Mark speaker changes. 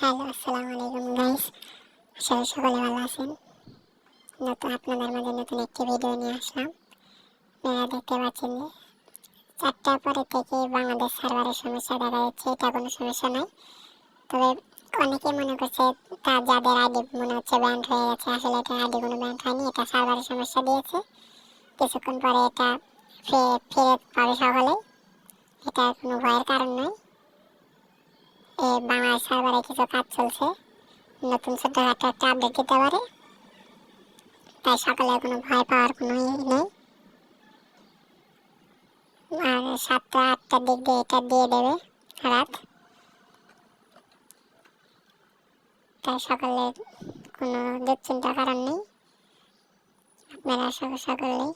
Speaker 1: Hello, আসসালামু আলাইকুম guys আশা করি সকলে ভালো আছেন। নতুন আপনাদের মাঝে নতুন একটি ভিডিও নিয়ে আসলাম। আপনারা দেখতে পাচ্ছেন চারটার পরে থেকে বাংলাদেশ সার্ভারের সমস্যা দেখা যাচ্ছে। এটা কোনো সমস্যা নয়। তবে অনেকে মনে করছে যাদের মনে হচ্ছে ব্যান্ড হয়ে গেছে, আসলে এটা কোনো ব্যান্ড হয়নি, এটা সার্ভারের সমস্যা দিয়েছে। কিছুক্ষণ পরে এটা ফে- ফেরত পাবে সকলে এটা কোনো ভয়ের কারণ নয়। বাংলাদেশ সার্ভারে কিছু কাজ চলছে। নতুন ছোটখাটো একটা আপডেট দিতে পারে। তাই সকালে কোনো ভয় পাওয়ার কোনো নেই। আর সাতটা আটটার দিক দিয়ে এটা দিয়ে দেবে রাত। তাই সকালে কোনো দুশ্চিন্তার কারণ নেই। আপনারা সকলেই